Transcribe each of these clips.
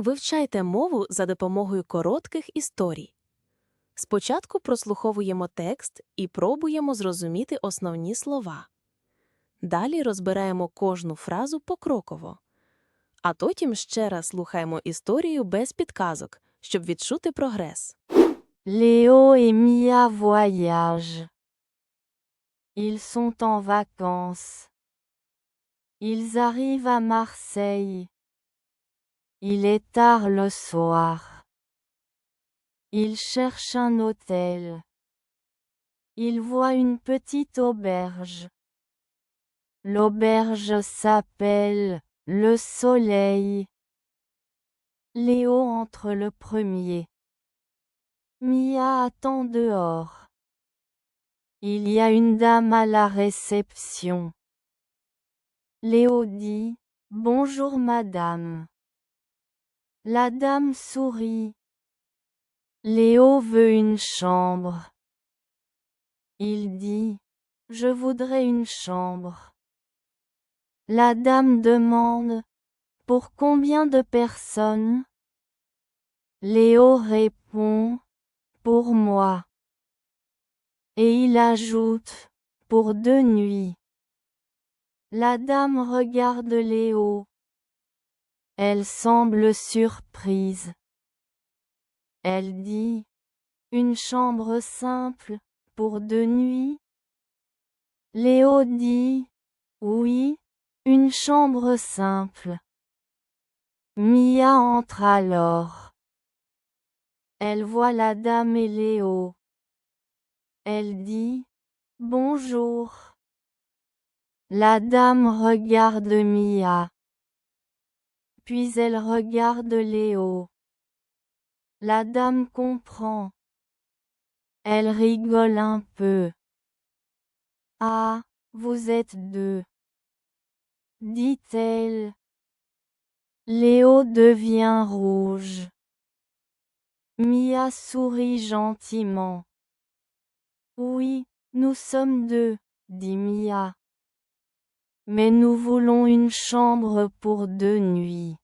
Вивчайте мову за допомогою коротких історій. Спочатку прослуховуємо текст і пробуємо зрозуміти основні слова. Далі розбираємо кожну фразу покроково. А потім ще раз слухаємо історію без підказок, щоб відчути прогрес. Léo et Mia voyagent. Ils sont en vacances. Ils arrivent à Marseille. Il est tard le soir. Ils cherchent un hôtel. Ils voient une petite auberge. L'auberge s'appelle le Soleil. Léo entre le premier. Mia attend dehors. Il y a une dame à la réception. Léo dit Bonjour madame. La dame sourit. Léo veut une chambre. Il dit Je voudrais une chambre. La dame demande Pour combien de personnes? Léo répond pour moi. Et il ajoute, pour deux nuits. La dame regarde Léo. Elle semble surprise. Elle dit, une chambre simple, pour deux nuits. Léo dit, oui, une chambre simple. Mia entre alors. Elle voit la dame et Léo. Elle dit Bonjour. La dame regarde Mia. Puis elle regarde Léo. La dame comprend. Elle rigole un peu. Ah, vous êtes deux. Dit-elle. Léo devient rouge. Mia sourit gentiment. Oui, nous sommes deux, dit Mia. Mais nous voulons une chambre pour deux nuits.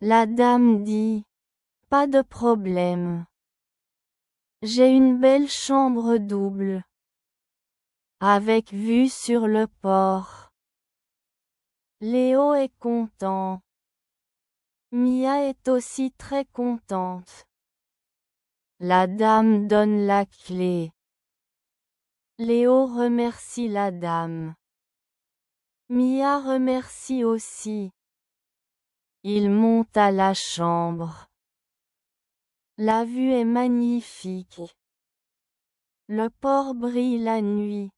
La dame dit. Pas de problème. J'ai une belle chambre double. Avec vue sur le port. Léo est content. Mia est aussi très contente. La dame donne la clé. Léo remercie la dame. Mia remercie aussi. Il monte à la chambre. La vue est magnifique. Le port brille la nuit.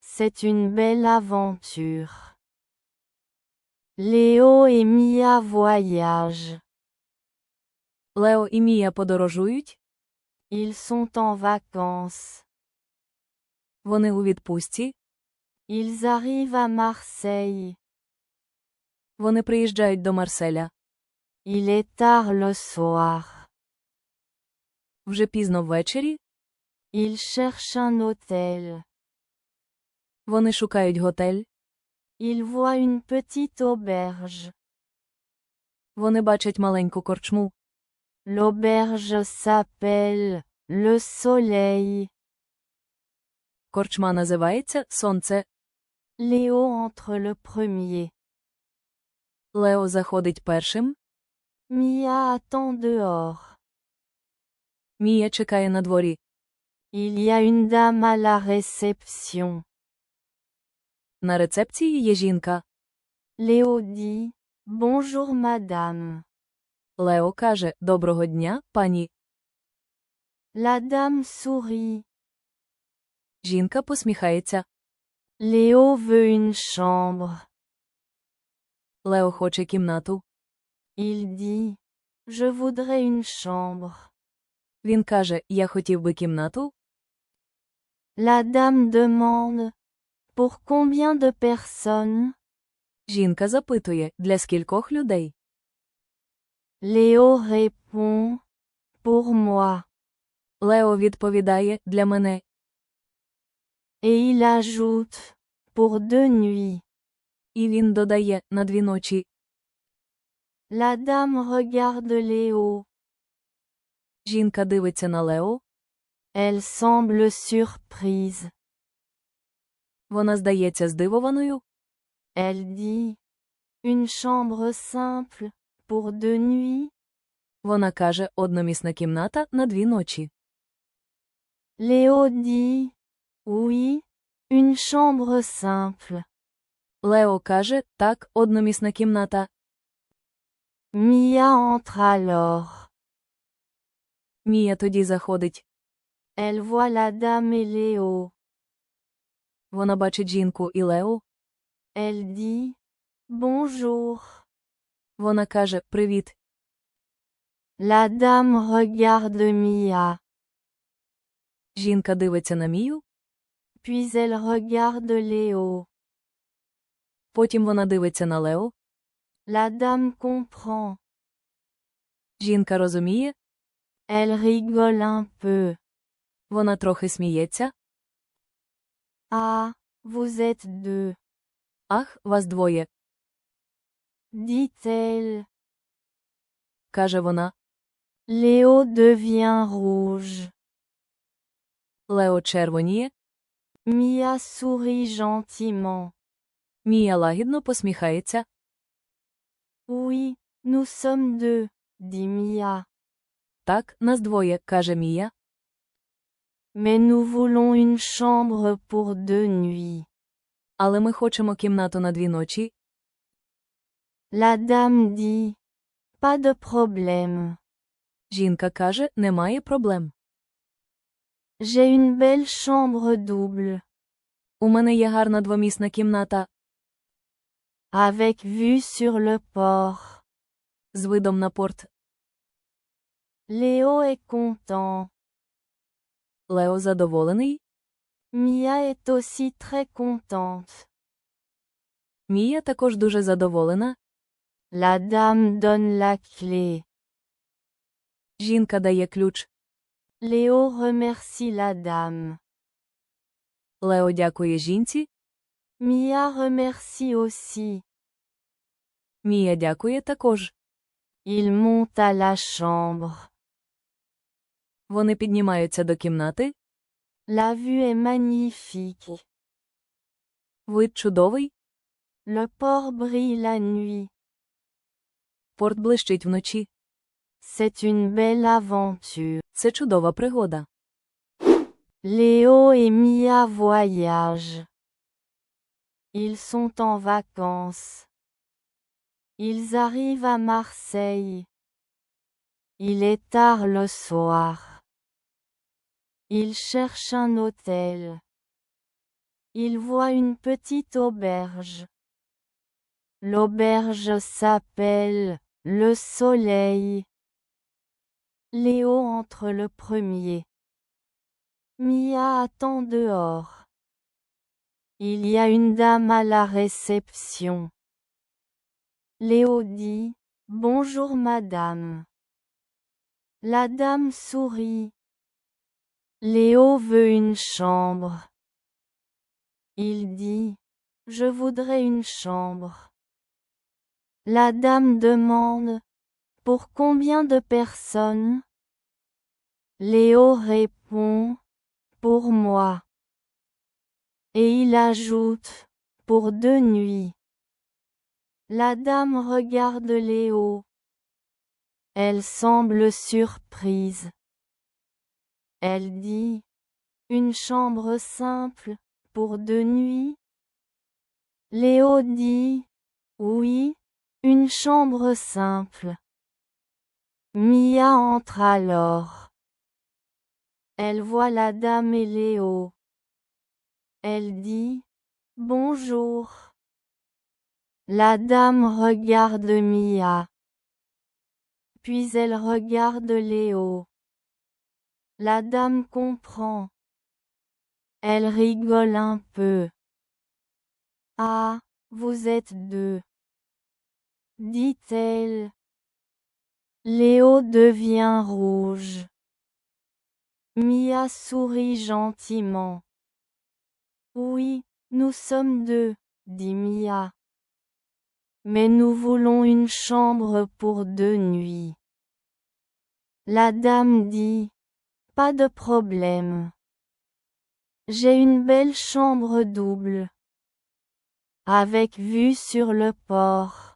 C'est une belle aventure. Léo et Mia voyagent. Лео і Мія подорожують, Ils sont en vacances. вони у відпустці, Ils arrivent à Marseille. вони приїжджають до Марселя. Il est tard le soir. Вже пізно ввечері, Ils cherchent un hôtel. вони шукають готель, Ils voient une petite auberge. вони бачать маленьку корчму. L'auberge s'appelle le Soleil. Корчма називається Сонце. Léo entre le premier. Лео заходить першим, Mia attend dehors. Мія чекає на дворі. Il y a une dame à la réception. На рецепції є жінка. Léo dit Bonjour madame. Лео каже Доброго дня, пані. La dame sourit. Жінка посміхається. Léo veut une chambre. Лео хоче кімнату. Il dit Je voudrais une chambre. Він каже Я хотів би кімнату. La dame demande Pour combien de personnes Жінка запитує Для скількох людей. Léo répond Pour moi. Лео відповідає Для мене. Et il ajoute Pour deux nuits. І він додає на дві ночі. La dame regarde Léo. Жінка дивиться на Лео. Elle semble surprise. Вона здається здивованою. Elle dit. Une chambre simple, pour deux nuits. Вона каже одномісна кімната на дві ночі. Léo dit. Oui. Une chambre simple. Лео каже так, одномісна кімната. Mia entre alors. Мія тоді заходить. Elle voit la dame et Léo. Вона бачить жінку і Лео. Elle dit. Bonjour. Вона каже Привіт. La dame regarde Mia. Жінка дивиться на Мію. Puis elle regarde Léo. Потім вона дивиться на Лео. La dame comprend. Жінка розуміє. Elle rigole un peu. Вона трохи сміється. Ah, vous êtes deux, Ах, вас двоє, dit-elle. каже вона. Léo devient rouge. Лео червоніє. Sourit gentiment. Мія лагідно посміхається. Oui, nous sommes deux, dit Mia. Так, нас двоє, каже Мія. Mais nous voulons une chambre pour deux nuits. Але ми хочемо кімнату на дві ночі. La dame dit. Pas de problème. Жінка каже, немає проблем. J'ai une belle chambre double, У мене є гарна двомісна кімната avec vue sur le port. з видом на порт. Léo est content. Лео задоволений. Mia est aussi très contente. Мія також дуже задоволена. La dame donne la clé. Жінка дає ключ. Léo remercie la dame. Лео дякує жінці. Mia remercie aussi. Мія дякує також. Il monte à la chambre. Вони піднімаються до кімнати. La vue est magnifique. Вид чудовий. Le port brille la nuit. Порт блищить вночі. C'est une belle aventure. Це чудова пригода. Léo et Mia voyagent. Ils sont en vacances. Ils arrivent à Marseille. Il est tard le soir. Ils cherchent un hôtel. Ils voient une petite auberge. L'auberge s'appelle le Soleil. Léo entre le premier. Mia attend dehors. Il y a une dame à la réception. Léo dit Bonjour madame. La dame sourit. Léo veut une chambre. Il dit Je voudrais une chambre. La dame demande Pour combien de personnes? Léo répond Pour moi. Et il ajoute Pour deux nuits. La dame regarde Léo. Elle semble surprise. Elle dit Une chambre simple, pour deux nuits? Léo dit Oui, une chambre simple. Mia entre alors. Elle voit la dame et Léo. Elle dit Bonjour. La dame regarde Mia. Puis elle regarde Léo. La dame comprend. Elle rigole un peu. Ah, vous êtes deux. Dit-elle. Léo devient rouge. Mia sourit gentiment. Oui, nous sommes deux, dit Mia. Mais nous voulons une chambre pour deux nuits. La dame dit. Pas de problème. J'ai une belle chambre double. Avec vue sur le port.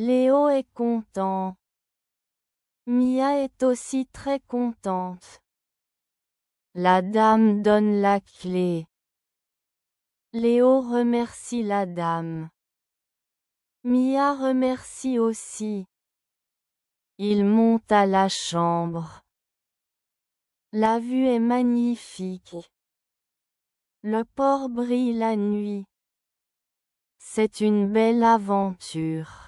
Léo est content. Mia est aussi très contente. La dame donne la clé. Léo remercie la dame. Mia remercie aussi. Il monte à la chambre. La vue est magnifique. Le port brille la nuit. C'est une belle aventure.